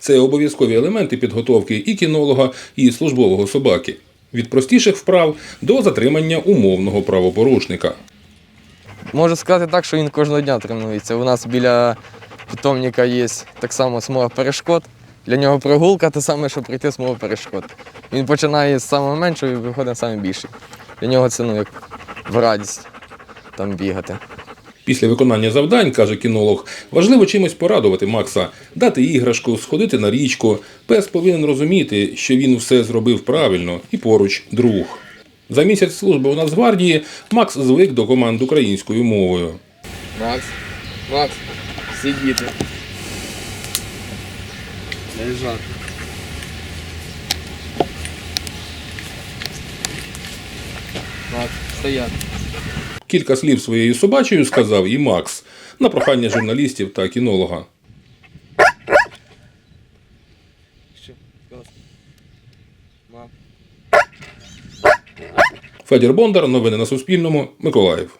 Це обов'язкові елементи підготовки і кінолога, і службового собаки. Від простіших вправ до затримання умовного правопорушника. Можу сказати так, що він кожного дня тренується. У нас біля питомника є так само смуга перешкод. Для нього прогулка те саме, що прийти смугу перешкод. Він починає з самого меншого і виходить на саме більший. Для нього це ну, як в радість там бігати. Після виконання завдань, каже кінолог, важливо чимось порадувати Макса, дати іграшку, сходити на річку. Пес повинен розуміти, що він все зробив правильно і поруч друг. За місяць служби у Нацгвардії Макс звик до команд українською мовою. Макс, Макс, сидіти. Лежати. Макс, стояти. Кілька слів своєю собачою сказав і Макс на прохання журналістів та кінолога. Федір Бондар, новини на Суспільному, Миколаїв.